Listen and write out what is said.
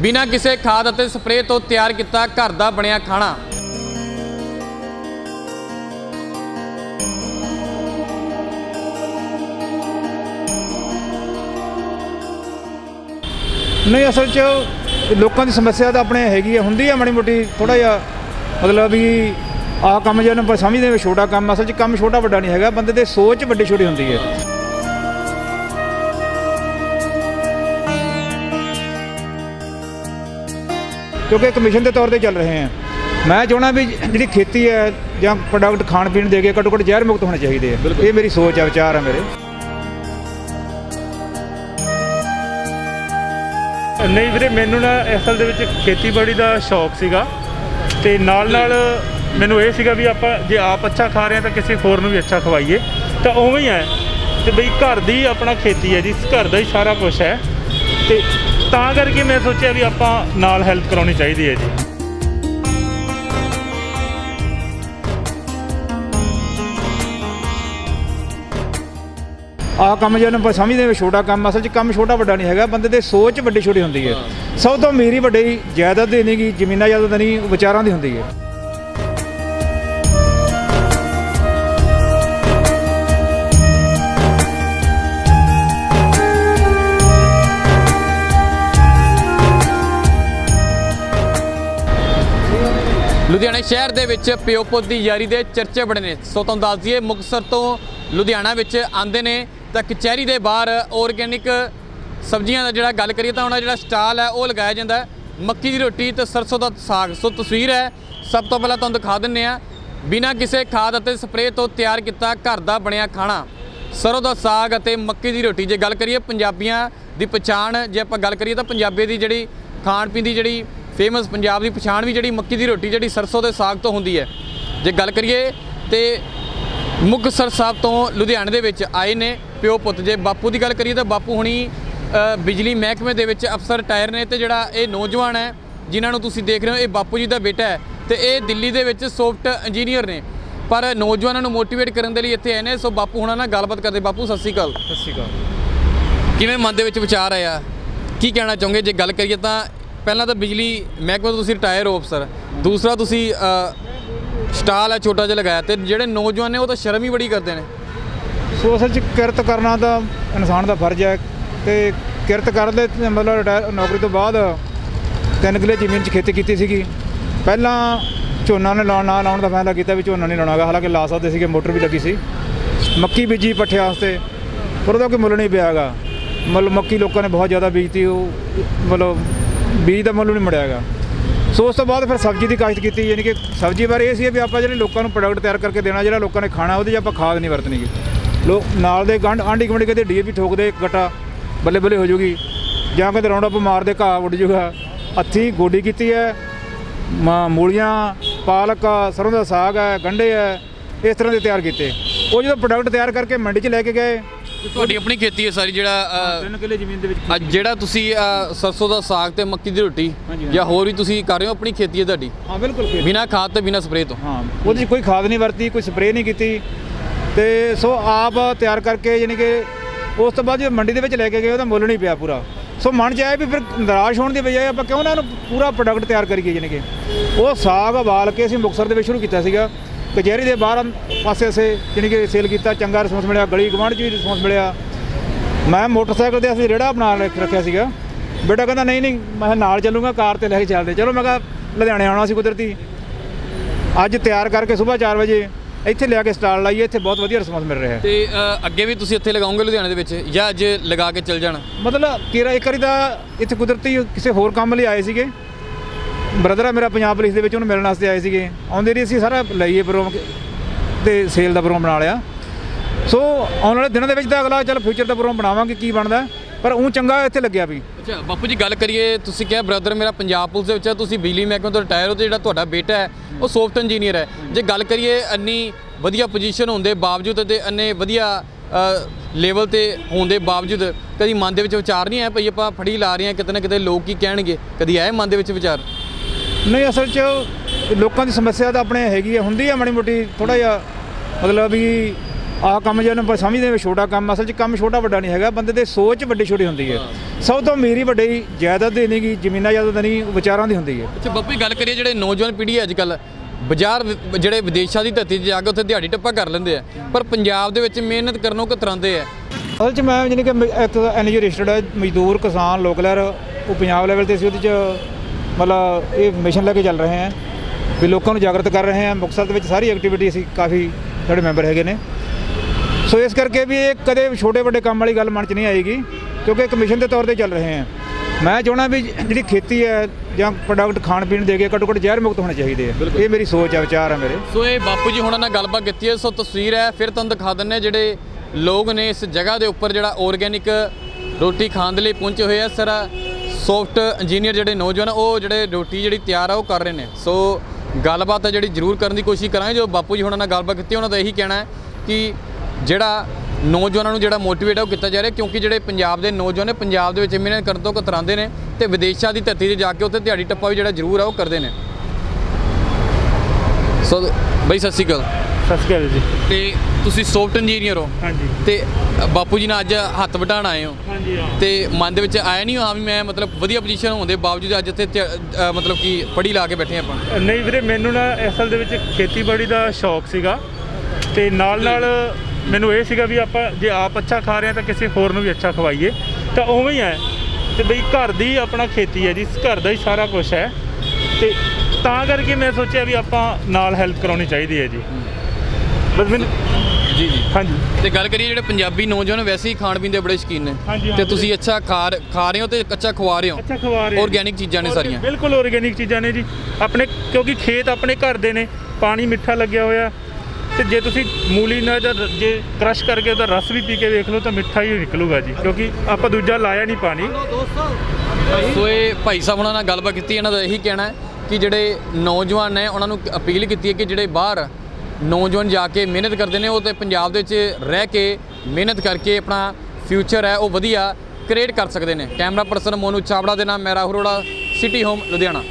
ਬਿਨਾਂ ਕਿਸੇ ਖਾਦ ਅਤੇ ਸਪਰੇਅ ਤੋਂ ਤਿਆਰ ਕੀਤਾ ਘਰ ਦਾ ਬਣਿਆ ਖਾਣਾ। ਨਹੀਂ, ਅਸਲ 'ਚ ਲੋਕਾਂ ਦੀ ਸਮੱਸਿਆ ਤਾਂ ਆਪਣੇ ਹੈਗੀ ਆ, ਹੁੰਦੀ ਆ ਮਾੜੀ ਮੋਟੀ ਥੋੜਾ ਜਿਹਾ ਮਤਲਬ ਵੀ ਆਹ ਕੰਮ ਜਿਹਨੂੰ ਆਪਾਂ ਸਮਝਦੇ ਵੀ ਛੋਟਾ ਕੰਮ, ਅਸਲ 'ਚ ਕੰਮ ਛੋਟਾ ਵੱਡਾ ਨਹੀਂ ਹੈਗਾ, ਬੰਦੇ ਦੇ ਸੋਚ ਵੱਡੀ ਛੋਟੀ ਹੁੰਦੀ ਹੈ। ਕਿਉਂਕਿ ਕਮਿਸ਼ਨ ਦੇ ਤੌਰ ਤੇ ਚੱਲ ਰਹੇ ਹਾਂ ਮੈਂ ਚਾਹਣਾ ਵੀ ਜਿਹੜੀ ਖੇਤੀ ਹੈ ਜਾਂ ਪ੍ਰੋਡਕਟ ਖਾਣ ਪੀਣ ਦੇ ਕੇ ਘੱਟੋ ਘੱਟ ਜ਼ਹਿਰ ਮੁਕਤ ਹੋਣੇ ਚਾਹੀਦੇ ਆ। ਇਹ ਮੇਰੀ ਸੋਚ ਆ, ਵਿਚਾਰ ਆ ਮੇਰੇ। ਨਹੀਂ ਵੀਰੇ, ਮੈਨੂੰ ਨਾ ਅਸਲ ਦੇ ਵਿੱਚ ਖੇਤੀਬਾੜੀ ਦਾ ਸ਼ੌਕ ਸੀਗਾ ਤੇ ਨਾਲ ਨਾਲ ਮੈਨੂੰ ਇਹ ਸੀਗਾ ਵੀ ਆਪਾਂ ਜੇ ਆਪ ਅੱਛਾ ਖਾ ਰਹੇ ਹਾਂ ਤਾਂ ਕਿਸੇ ਹੋਰ ਨੂੰ ਵੀ ਅੱਛਾ ਖਵਾਈਏ। ਤਾਂ ਉਵੇਂ ਹੀ ਹੈ ਤੇ ਬਈ ਘਰ ਦੀ ਆਪਣਾ ਖੇਤੀ ਹੈ ਜੀ, ਘਰ ਦਾ ਹੀ ਸਾਰਾ ਕੁਝ ਹੈ। ਤੇ ਤਾਂ ਕਰਕੇ ਮੈਂ ਸੋਚਿਆ ਵੀ ਆਪਾਂ ਨਾਲ ਹੈਲਪ ਕਰਾਉਣੀ ਚਾਹੀਦੀ ਹੈ ਜੀ। ਆਹ ਕੰਮ ਜਿਹਨੂੰ ਆਪਾਂ ਸਮਝਦੇ ਵੀ ਛੋਟਾ ਕੰਮ ਅਸਲ 'ਚ ਕੰਮ ਛੋਟਾ ਵੱਡਾ ਨਹੀਂ ਹੈਗਾ ਬੰਦੇ ਦੇ ਸੋਚ ਵੱਡੀ ਛੋਟੀ ਹੁੰਦੀ ਹੈ। ਸਭ ਤੋਂ ਮੇਰੀ ਵੱਡੀ ਜਾਇਦਾਦ ਦੀ ਨਹੀਂਗੀ ਜ਼ਮੀਨਾਂ ਜਾਇਦਾਦ ਨਹੀਂ ਵਿਚਾਰਾਂ ਦੀ ਹੁੰਦੀ ਹੈ। ਸ਼ਹਿਰ ਦੇ ਵਿੱਚ ਪਿਓ ਪੁੱਤ ਦੀ ਯਾਰੀ ਦੇ ਚਰਚੇ ਬੜੇ ਨੇ। ਸੋ ਤੁਹਾਨੂੰ ਦੱਸ ਦਈਏ, ਮੁਕਤਸਰ ਤੋਂ ਲੁਧਿਆਣਾ ਵਿੱਚ ਆਂਦੇ ਨੇ। ਤਾਂ ਕਚਹਿਰੀ ਦੇ ਬਾਹਰ ਆਰਗੇਨਿਕ ਸਬਜ਼ੀਆਂ ਦਾ ਜਿਹੜਾ ਗੱਲ ਕਰੀਏ ਤਾਂ ਉਹਨਾਂ ਜਿਹੜਾ ਸਟਾਲ ਹੈ, ਉਹ ਲਗਾਇਆ ਜਾਂਦਾ ਮੱਕੀ ਦੀ ਰੋਟੀ ਤੇ ਸਰਸੋਂ ਦਾ ਸਾਗ। ਸੋ ਤਸਵੀਰ ਹੈ, ਸਭ ਤੋਂ ਪਹਿਲਾਂ ਤੁਹਾਨੂੰ ਦਿਖਾ ਦਿੰਨੇ ਆ ਬਿਨਾਂ ਕਿਸੇ ਖਾਦ ਅਤੇ ਸਪਰੇਅ ਤੋਂ ਤਿਆਰ ਕੀਤਾ ਘਰ ਦਾ ਬਣਿਆ ਖਾਣਾ। ਸਰੋਂ ਦਾ ਸਾਗ ਅਤੇ ਮੱਕੀ ਦੀ ਰੋਟੀ। ਜੇ ਗੱਲ ਕਰੀਏ ਪੰਜਾਬੀਆਂ ਦੀ ਪਛਾਣ, ਜੇ ਆਪਾਂ ਗੱਲ ਕਰੀਏ ਤਾਂ ਪੰਜਾਬੀ ਦੀ ਜਿਹੜੀ ਖਾਣ ਪੀਣ ਦੀ ਜਿਹੜੀ ਫੇਮਸ ਪੰਜਾਬ ਦੀ ਪਛਾਣ ਵੀ ਜਿਹੜੀ ਮੱਕੀ ਦੀ ਰੋਟੀ ਜਿਹੜੀ ਸਰਸੋਂ ਦੇ ਸਾਗ ਤੋਂ ਹੁੰਦੀ ਹੈ। ਜੇ ਗੱਲ ਕਰੀਏ ਤੇ ਮੁਕਤਸਰ ਸਾਹਿਬ ਤੋਂ ਲੁਧਿਆਣੇ ਦੇ ਵਿੱਚ ਆਏ ਨੇ ਪਿਓ ਪੁੱਤ। ਜੇ ਬਾਪੂ ਦੀ ਗੱਲ ਕਰੀਏ ਤਾਂ ਬਾਪੂ ਹੁਣੀ ਬਿਜਲੀ ਮਹਿਕਮੇ ਦੇ ਵਿੱਚ ਅਫਸਰ ਟਾਇਰ ਨੇ ਤੇ ਜਿਹੜਾ ਇਹ ਨੌਜਵਾਨ ਹੈ ਜਿਨ੍ਹਾਂ ਨੂੰ ਤੁਸੀਂ ਦੇਖ ਰਹੇ ਹੋ ਇਹ ਬਾਪੂ ਜੀ ਦਾ ਬੇਟਾ ਹੈ ਤੇ ਇਹ ਦਿੱਲੀ ਦੇ ਵਿੱਚ ਸੌਫਟ ਇੰਜੀਨੀਅਰ ਨੇ। ਪਰ ਨੌਜਵਾਨਾਂ ਨੂੰ ਮੋਟੀਵੇਟ ਕਰਨ ਦੇ ਲਈ ਇੱਥੇ ਆਏ ਨੇ ਸੋ ਬਾਪੂ ਹੁਣਾਂ ਨਾਲ ਗੱਲਬਾਤ ਕਰਦੇ। ਬਾਪੂ ਸਤਿ ਸ਼੍ਰੀ ਅਕਾਲ। ਸਤਿ ਸ਼੍ਰੀ ਅਕਾਲ। ਕਿਵੇਂ ਮਨ ਦੇ ਵਿੱਚ ਵਿਚਾਰ ਆਇਆ? ਕੀ ਕਹਿਣਾ ਚਾਹੋਗੇ? ਜੇ ਗੱਲ ਕਰੀਏ ਤਾਂ ਪਹਿਲਾਂ ਤਾਂ ਬਿਜਲੀ ਮਹਿਕਮੇ ਤੋਂ ਤੁਸੀਂ ਰਿਟਾਇਰ ਹੋ, ਅਫਸਰ। ਦੂਸਰਾ ਤੁਸੀਂ ਸਟਾਲ ਹੈ ਛੋਟਾ ਜਿਹਾ ਲਗਾਇਆ ਤੇ ਜਿਹੜੇ ਨੌਜਵਾਨ ਨੇ ਉਹ ਤਾਂ ਸ਼ਰਮ ਹੀ ਬੜੀ ਕਰਦੇ ਨੇ। ਸੋ ਅਸਲ 'ਚ ਕਿਰਤ ਕਰਨਾ ਤਾਂ ਇਨਸਾਨ ਦਾ ਫਰਜ਼ ਹੈ ਤੇ ਕਿਰਤ ਕਰਦੇ ਮਤਲਬ ਰਿਟਾਇਰ ਨੌਕਰੀ ਤੋਂ ਬਾਅਦ ਤਿੰਨ ਕਿੱਲੇ ਜ਼ਮੀਨ 'ਚ ਖੇਤੀ ਕੀਤੀ ਸੀਗੀ। ਪਹਿਲਾਂ ਝੋਨਾ ਨੇ ਲਾਉਣ ਨਾ ਲਾਉਣ ਦਾ ਫੈਸਲਾ ਕੀਤਾ ਵੀ ਝੋਨਾ ਨਹੀਂ ਲਾਉਣਾਗਾ, ਹਾਲਾਂਕਿ ਲਾ ਸਕਦੇ ਸੀਗੇ, ਮੋਟਰ ਵੀ ਲੱਗੀ ਸੀ। ਮੱਕੀ ਬੀਜੀ ਪੱਠਿਆਂ ਵਾਸਤੇ, ਪਰ ਉਹਦਾ ਕੋਈ ਮੁੱਲ ਨਹੀਂ ਪਿਆਗਾ ਮਤਲਬ ਮੱਕੀ ਲੋਕਾਂ ਨੇ ਬਹੁਤ ਜ਼ਿਆਦਾ ਬੀਜਤੀ, ਉਹ ਮਤਲਬ ਬੀਜ ਦਾ ਮੁੱਲ ਨਹੀਂ ਮੁੜਿਆ ਹੈਗਾ। ਸੋ ਉਸ ਤੋਂ ਬਾਅਦ ਫਿਰ ਸਬਜ਼ੀ ਦੀ ਕਾਸ਼ਤ ਕੀਤੀ ਯਾਨੀ ਕਿ ਸਬਜ਼ੀ ਬਾਰੇ ਇਹ ਸੀ ਵੀ ਆਪਾਂ ਜਿਹੜੇ ਲੋਕਾਂ ਨੂੰ ਪ੍ਰੋਡਕਟ ਤਿਆਰ ਕਰਕੇ ਦੇਣਾ ਜਿਹੜਾ ਲੋਕਾਂ ਨੇ ਖਾਣਾ ਉਹਦੇ 'ਚ ਆਪਾਂ ਖਾਦ ਨਹੀਂ ਵਰਤਣੀਗੀ ਲੋਕ ਨਾਲ ਦੇ ਗੰਢ ਆਂਢੀ ਗੁਆਂਢੀ ਕਹਿੰਦੇ ਡੀਏਪੀ ਠੋਕਦੇ ਗਟਾ ਬੱਲੇ ਬੱਲੇ ਹੋ ਜੂਗੀ। ਜਾਂ ਕਹਿੰਦੇ ਰੌਂਡ ਅਪ ਮਾਰਦੇ ਘਾਹ ਉੱਡ ਜੂਗਾ। ਹੱਥੀਂ ਗੋਡੀ ਕੀਤੀ ਹੈ। ਮਾ ਮੂਲੀਆਂ ਪਾਲਕ ਆ, ਸਰੋਂ ਦਾ ਸਾਗ ਹੈ ਗੰਢੇ ਹੈ ਇਸ ਤਰ੍ਹਾਂ ਦੇ ਤਿਆਰ ਕੀਤੇ। ਉਹ ਜਦੋਂ ਪ੍ਰੋਡਕਟ ਤਿਆਰ ਕਰਕੇ ਮੰਡੀ 'ਚ ਲੈ ਕੇ ਗਏ ਤੁਹਾਡੀ ਆਪਣੀ ਖੇਤੀ ਹੈ ਸਾਰੀ ਜਿਹੜਾ ਤਿੰਨ ਕਿੱਲੇ ਜ਼ਮੀਨ ਦੇ ਵਿੱਚ ਜਿਹੜਾ ਤੁਸੀਂ ਅ, ਸਰਸੋਂ ਦਾ ਸਾਗ ਤੇ ਮੱਕੀ ਦੀ ਰੋਟੀ ਹਾਂਜੀ, ਜਾਂ ਹੋਰ ਵੀ ਤੁਸੀਂ ਕਰ ਰਹੇ ਹੋ ਆਪਣੀ ਖੇਤੀ ਹੈ ਤੁਹਾਡੀ? ਹਾਂ ਬਿਲਕੁਲ ਖੇਤੀ। ਬਿਨਾਂ ਖਾਦ ਤੇ ਬਿਨਾਂ ਸਪਰੇਅ ਤੋਂ? ਹਾਂ ਉਹਦੇ 'ਚ ਕੋਈ ਖਾਦ ਨਹੀਂ ਵਰਤੀ ਕੋਈ ਸਪਰੇਅ ਨਹੀਂ ਕੀਤੀ। ਤੇ ਸੋ ਆਪ ਤਿਆਰ ਕਰਕੇ ਯਾਨੀ ਕਿ ਉਸ ਤੋਂ ਬਾਅਦ ਜੇ ਮੰਡੀ ਦੇ ਵਿੱਚ ਲੈ ਕੇ ਗਏ ਉਹਦਾ ਮੁੱਲ ਨਹੀਂ ਪਿਆ ਪੂਰਾ। ਸੋ ਮਨ 'ਚ ਆਇਆ ਵੀ ਫਿਰ ਨਿਰਾਸ਼ ਹੋਣ ਦੀ ਬਜਾਏ ਆਪਾਂ ਕਿਉਂ ਨਾ ਇਹਨੂੰ ਪੂਰਾ ਪ੍ਰੋਡਕਟ ਤਿਆਰ ਕਰੀਏ ਯਾਨੀ ਕਿ। ਉਹ ਸਾਗ ਉਬਾਲ ਕੇ ਅਸੀਂ ਮੁਕਤਸਰ ਦੇ ਵਿੱਚ ਸ਼ੁਰੂ ਕੀਤਾ ਸੀਗਾ। ਕਚਹਿਰੀ ਦੇ ਬਾਹਰ ਪਾਸੇ ਅਸੀਂ ਯਾਨੀ ਕਿ ਸੇਲ ਕੀਤਾ ਚੰਗਾ ਰਿਸਪੌਂਸ ਮਿਲਿਆ ਗਲੀ ਗਵਾਂਢ 'ਚ ਵੀ ਰਿਸਪੌਂਸ ਮਿਲਿਆ। ਮੈਂ ਮੋਟਰਸਾਈਕਲ ਤੇ ਅਸੀਂ ਰੇੜਾ ਬਣਾ ਰੱਖ- ਰੱਖਿਆ ਸੀਗਾ। ਬੇਟਾ ਕਹਿੰਦਾ ਨਹੀਂ ਨਹੀਂ ਮੈਂ ਨਾਲ ਚੱਲੂਗਾ ਕਾਰ ਤੇ ਲੈ ਕੇ ਚੱਲਦੇ। ਚਲੋ ਮੈਂ ਕਿਹਾ ਲੁਧਿਆਣੇ ਆਉਣਾ ਸੀ ਕੁਦਰਤੀ। ਅੱਜ ਤਿਆਰ ਕਰਕੇ ਸਵੇਰ 4 ਵਜੇ ਇੱਥੇ ਲਿਆ ਕੇ ਸਟਾਲ ਲਾਈਏ ਇੱਥੇ ਬਹੁਤ ਵਧੀਆ ਰਿਸਪੌਂਸ ਮਿਲ ਰਿਹਾ ਹੈ। ਤੇ ਅੱਗੇ ਵੀ ਤੁਸੀਂ ਇੱਥੇ ਲਗਾਓਗੇ ਲੁਧਿਆਣੇ ਦੇ ਵਿੱਚ ਜਾਂ ਅੱਜ ਲਗਾ ਕੇ ਚੱਲ ਜਾਣਾ? ਮਤਲਬ ਕਿਰਾ ਇੱਕ ਵਾਰੀ ਤਾਂ ਇੱਥੇ ਕੁਦਰਤੀ ਕਿਸੇ ਹੋਰ ਕੰਮ ਲਈ ਆਏ ਸੀਗੇ। ਬ੍ਰਦਰ ਆ, ਮੇਰਾ ਪੰਜਾਬ ਪੁਲਿਸ ਦੇ ਵਿੱਚ ਉਹਨੂੰ ਮਿਲਣ ਵਾਸਤੇ ਆਏ ਸੀਗੇ। ਆਉਂਦੇ ਰਹੀ ਅਸੀਂ ਸਾਰਾ ਲਈਏ ਪ੍ਰੋਗਰਾਮ ਤੇ ਸੇਲ ਦਾ ਪ੍ਰੋਗਰਾਮ ਬਣਾ ਲਿਆ। ਸੋ ਆਉਣ ਵਾਲੇ ਦਿਨਾਂ ਦੇ ਵਿੱਚ ਤਾਂ ਅਗਲਾ ਚੱਲ ਫਿਊਚਰ ਦਾ ਪ੍ਰੋਗਰਾਮ ਬਣਾਵਾਂਗੇ, ਕੀ ਬਣਦਾ। ਪਰ ਉਹ ਚੰਗਾ ਇੱਥੇ ਲੱਗਿਆ ਵੀ। ਅੱਛਾ, ਬਾਪੂ ਜੀ, ਗੱਲ ਕਰੀਏ, ਤੁਸੀਂ ਕਿਹਾ ਬ੍ਰਦਰ ਮੇਰਾ ਪੰਜਾਬ ਪੁਲਿਸ ਦੇ ਵਿੱਚ ਹੈ ਤੁਸੀਂ ਬਿਜਲੀ ਮਹਿਕਮੇ ਤੋਂ ਰਿਟਾਇਰ ਹੋ ਤੇ ਜਿਹੜਾ ਤੁਹਾਡਾ ਬੇਟਾ ਹੈ, ਉਹ ਸੌਫਟ ਇੰਜੀਨੀਅਰ ਹੈ। ਜੇ ਗੱਲ ਕਰੀਏ, ਇੰਨੀ ਵਧੀਆ ਪੋਜੀਸ਼ਨ ਹੋਣ ਦੇ ਬਾਵਜੂਦ ਤੇ ਇੰਨੇ ਵਧੀਆ ਲੈਵਲ ਤੇ ਹੋਣ ਦੇ ਬਾਵਜੂਦ, ਕਦੀ ਮਨ ਦੇ ਵਿੱਚ ਵਿਚਾਰ ਨਹੀਂ ਆਇਆ, ਭਈ ਆਪਾਂ ਫੜੀ ਲਾ ਰਹੇ ਹਾਂ, ਕਿਤੇ ਨਾ ਕਿਤੇ ਲੋਕ ਕੀ ਕਹਿਣਗੇ, ਕਦੀ ਆਏ ਮਨ ਦੇ ਵਿੱਚ ਵਿਚਾਰ? ਨਹੀਂ ਅਸਲ 'ਚ ਲੋਕਾਂ ਦੀ ਸਮੱਸਿਆ ਤਾਂ ਆਪਣੇ ਹੈਗੀ ਆ ਹੁੰਦੀ ਆ ਮਾੜੀ ਮੋਟੀ ਥੋੜਾ ਜਿਹਾ ਮਤਲਬ ਵੀ ਆਹ ਕੰਮ ਜਿਹਨੂੰ ਆਪਾਂ ਸਮਝਦੇ ਹਾਂ ਛੋਟਾ ਕੰਮ ਅਸਲ 'ਚ ਕੰਮ ਛੋਟਾ ਵੱਡਾ ਨਹੀਂ ਹੈਗਾ ਬੰਦੇ ਦੀ ਸੋਚ ਵੱਡੀ ਛੋਟੀ ਹੁੰਦੀ ਹੈ ਸਭ ਤੋਂ ਅਮੀਰੀ ਵੱਡੀ ਜਾਇਦਾਦ ਦੀ ਨਹੀਂ ਗੀ ਜ਼ਮੀਨਾਂ ਜਾਇਦਾਦ ਨਹੀਂ ਵਿਚਾਰਾਂ ਦੀ ਹੁੰਦੀ ਹੈ ਅੱਛਾ ਬੱਪੂ ਜੀ, ਗੱਲ ਕਰੀਏ ਜਿਹੜੇ ਨੌਜਵਾਨ ਪੀੜ੍ਹੀ ਹੈ ਅੱਜ ਕੱਲ ਬਾਜ਼ਾਰ ਜਿਹੜੇ ਵਿਦੇਸ਼ਾਂ ਦੀ ਧਰਤੀ 'ਤੇ ਜਾ ਕੇ ਉੱਥੇ ਦਿਹਾੜੀ ਟੱਪਾ ਕਰ ਲੈਂਦੇ ਆ ਪਰ ਪੰਜਾਬ ਦੇ ਵਿੱਚ ਮਿਹਨਤ ਕਰਨੋਂ ਕਤਰਾਉਂਦੇ ਆ। ਅਸਲ 'ਚ ਮੈਂ ਜਾਣੀ ਕਿ ਇੱਕ ਐਨਜੀਓ ਰਜਿਸਟਰਡ ਹੈ ਮਜ਼ਦੂਰ ਕਿਸਾਨ ਲੋਕ ਲਹਿਰ ਉਹ ਪੰਜਾਬ ਲੈਵਲ ਤੇ ਸੀ ਉਹਦੇ 'ਚ ਮਤਲਬ ਇਹ ਮਿਸ਼ਨ ਲੈ ਕੇ ਚੱਲ ਰਹੇ ਹਾਂ। ਵੀ ਲੋਕਾਂ ਨੂੰ ਜਾਗਰਤ ਕਰ ਰਹੇ ਹਾਂ। ਮੁਕਤਸਰ ਦੇ ਵਿੱਚ ਸਾਰੀ ਐਕਟੀਵਿਟੀ ਅਸੀਂ ਕਾਫੀ ਸਾਡੇ ਮੈਂਬਰ ਹੈਗੇ ਨੇ। ਸੋ ਇਸ ਕਰਕੇ ਵੀ ਇਹ ਕਦੇ ਛੋਟੇ ਵੱਡੇ ਕੰਮ ਵਾਲੀ ਗੱਲ ਮਨ 'ਚ ਨਹੀਂ ਆਏਗੀ ਕਿਉਂਕਿ ਇੱਕ ਮਿਸ਼ਨ ਦੇ ਤੌਰ ਤੇ ਚੱਲ ਰਹੇ ਹਾਂ। ਮੈਂ ਚਾਹਣਾ ਵੀ ਜਿਹੜੀ ਖੇਤੀ ਹੈ ਜਾਂ ਪ੍ਰੋਡਕਟ ਖਾਣ ਪੀਣ ਦੇ ਕੇ ਘੱਟੋ ਘੱਟ ਜ਼ਹਿਰ ਮੁਕਤ ਹੋਣੇ ਚਾਹੀਦੇ ਆ। ਇਹ ਮੇਰੀ ਸੋਚ ਹੈ ਵਿਚਾਰ ਹੈ ਮੇਰੇ। ਸੋ ਇਹ ਬਾਪੂ ਜੀ ਹੁਣਾਂ ਨਾਲ ਗੱਲਬਾਤ ਕੀਤੀ ਹੈ। ਸੋ ਤਸਵੀਰ ਹੈ ਫਿਰ ਤੁਹਾਨੂੰ ਦਿਖਾ ਦਿੰਨੇ ਜਿਹੜੇ ਲੋਕ ਨੇ ਇਸ ਜਗ੍ਹਾ ਦੇ ਉੱਪਰ ਜਿਹੜਾ ਆਰਗੇਨਿਕ ਰੋਟੀ ਖਾਣ ਦੇ ਲਈ ਪਹੁੰਚੇ ਹੋਏ ਆ। ਸਰ ਸੌਫਟ ਇੰਜੀਨੀਅਰ ਜਿਹੜੇ ਨੌਜਵਾਨ ਉਹ ਜਿਹੜੇ ਰੋਟੀ ਜਿਹੜੀ ਤਿਆਰ ਆ ਉਹ ਕਰ ਰਹੇ ਨੇ। ਸੋ ਗੱਲਬਾਤ ਹੈ ਜਿਹੜੀ ਜ਼ਰੂਰ ਕਰਨ ਦੀ ਕੋਸ਼ਿਸ਼ ਕਰਾਂਗੇ। ਜੋ ਬਾਪੂ ਜੀ ਹੁਣਾਂ ਨਾਲ ਗੱਲਬਾਤ ਕੀਤੀ ਉਹਨਾਂ ਦਾ ਇਹੀ ਕਹਿਣਾ ਹੈ ਕਿ ਜਿਹੜਾ ਨੌਜਵਾਨਾਂ ਨੂੰ ਜਿਹੜਾ ਮੋਟੀਵੇਟ ਆ ਉਹ ਕੀਤਾ ਜਾ ਰਿਹਾ ਕਿਉਂਕਿ ਜਿਹੜੇ ਪੰਜਾਬ ਦੇ ਨੌਜਵਾਨ ਨੇ ਪੰਜਾਬ ਦੇ ਵਿੱਚ ਮਿਹਨਤ ਕਰਨ ਤੋਂ ਕਤਰਾਉਂਦੇ ਨੇ ਤੇ ਵਿਦੇਸ਼ਾਂ ਦੀ ਧਰਤੀ ਤੇ ਜਾ ਕੇ ਉੱਥੇ ਦਿਹਾੜੀ ਟੱਪਾ ਵੀ ਜਿਹੜਾ ਜ਼ਰੂਰ ਆ ਉਹ ਕਰਦੇ ਨੇ। ਸੋ ਬਈ ਸਤਿ ਸ਼੍ਰੀ ਅਕਾਲ। ਸਤਿ ਸ਼੍ਰੀ ਅਕਾਲ ਜੀ। ਤੇ ਤੁਸੀਂ ਸੌਫਟ ਇੰਜੀਨੀਅਰ ਹੋ। ਹਾਂਜੀ। ਤੇ ਬਾਪੂ ਜੀ ਨਾਲ ਅੱਜ ਹੱਥ ਵਟਾਉਣ ਆਏ ਹੋ। ਹਾਂਜੀ ਹਾਂ। ਤੇ ਮਨ ਦੇ ਵਿੱਚ ਆਇਆ ਨਹੀਂ ਹਾਂ ਵੀ ਮੈਂ ਮਤਲਬ ਵਧੀਆ ਪੋਜੀਸ਼ਨ ਹੋਣ ਦੇ ਬਾਵਜੂਦ ਅੱਜ ਇੱਥੇ ਮਤਲਬ ਕਿ ਪੜੀ ਲਾ ਕੇ ਬੈਠੇ ਆਪਾਂ। ਨਹੀਂ ਵੀਰੇ ਮੈਨੂੰ ਨਾ ਅਸਲ ਦੇ ਵਿੱਚ ਖੇਤੀਬਾੜੀ ਦਾ ਸ਼ੌਕ ਸੀਗਾ। ਤੇ ਨਾਲ ਨਾਲ ਮੈਨੂੰ ਇਹ ਸੀਗਾ ਵੀ ਆਪਾਂ ਜੇ ਆਪ ਅੱਛਾ ਖਾ ਰਹੇ ਹਾਂ ਤਾਂ ਕਿਸੇ ਹੋਰ ਨੂੰ ਵੀ ਅੱਛਾ ਖਵਾਈਏ। ਤਾਂ ਉਵੇਂ ਹੀ ਹੈ। ਤੇ ਬਈ ਘਰ ਦੀ ਆਪਣਾ ਖੇਤੀ ਹੈ ਜੀ ਘਰ ਦਾ ਹੀ ਸਾਰਾ ਕੁਝ ਹੈ। ਤੇ ਤਾਂ ਕਰਕੇ ਮੈਂ ਸੋਚਿਆ ਵੀ ਆਪਾਂ ਨਾਲ ਹੈਲਪ ਕਰਾਉਣੀ ਚਾਹੀਦੀ ਹੈ ਜੀ। ਬਸ ਮੈਨੂੰ ਜੀ ਜੀ। ਹਾਂਜੀ। ਤੇ ਗੱਲ ਕਰੀਏ ਜਿਹੜੇ ਪੰਜਾਬੀ ਨੌਜਵਾਨ ਵੈਸੇ ਹੀ ਖਾਣ ਪੀਣ ਦੇ ਬੜੇ ਸ਼ੌਕੀਨ ਨੇ। ਹਾਂਜੀ, ਤੇ ਤੁਸੀਂ ਅੱਛਾ ਖਾ ਰ- ਖਾ ਰਹੇ ਹੋ ਤੇ ਅੱਛਾ ਖਵਾ ਰਹੇ ਹੋ? ਅੱਛਾ ਖਵਾ ਰਹੇ ਆਰਗੈਨਿਕ ਚੀਜ਼ਾਂ ਨੇ ਸਾਰੀਆਂ। ਬਿਲਕੁਲ ਆਰਗੈਨਿਕ ਚੀਜ਼ਾਂ ਨੇ ਜੀ। ਆਪਣੇ ਕਿਉਂਕਿ ਖੇਤ ਆਪਣੇ ਘਰ ਦੇ ਨੇ ਪਾਣੀ ਮਿੱਠਾ ਲੱਗਿਆ ਹੋਇਆ। ਤੇ ਜੇ ਤੁਸੀਂ ਮੂਲੀ ਨਾਲ ਜਾਂ ਰ- ਜੇ ਕ੍ਰਸ਼ ਕਰਕੇ ਉਹਦਾ ਰਸ ਵੀ ਪੀ ਕੇ ਵੇਖ ਲਓ ਤਾਂ ਮਿੱਠਾ ਹੀ ਨਿਕਲੂਗਾ ਜੀ। ਕਿਉਂਕਿ ਆਪਾਂ ਦੂਜਾ ਲਾਇਆ ਨਹੀਂ ਪਾਣੀ। ਸੋ ਇਹ ਭਾਈ ਸਾਹਿਬ ਉਹਨਾਂ ਨਾਲ ਗੱਲਬਾਤ ਕੀਤੀ ਇਹਨਾਂ ਦਾ ਇਹੀ ਕਹਿਣਾ ਹੈ ਕਿ ਜਿਹੜੇ ਨੌਜਵਾਨ ਨੇ ਉਹਨਾਂ ਨੂੰ ਅਪੀਲ ਕੀਤੀ ਹੈ ਕਿ ਜਿਹੜੇ ਬਾਹਰ ਨੌਜਵਾਨ ਜਾ ਕੇ ਮਿਹਨਤ ਕਰਦੇ ਨੇ, ਉਹ ਤੇ ਪੰਜਾਬ ਦੇ ਵਿੱਚ ਰਹਿ ਕੇ ਮਿਹਨਤ ਕਰਕੇ ਆਪਣਾ ਫਿਊਚਰ ਹੈ, ਉਹ ਵਧੀਆ ਕ੍ਰੀਏਟ ਕਰ ਸਕਦੇ ਨੇ। ਕੈਮਰਾ ਪਰਸਨ ਮੋਨੂ ਚਾਵੜਾ ਦੇ ਨਾਮ ਮੈਂ ਰਾਹੁਲ ਅਰੋੜਾ ਸਿਟੀ ਹੋਮ ਲੁਧਿਆਣਾ।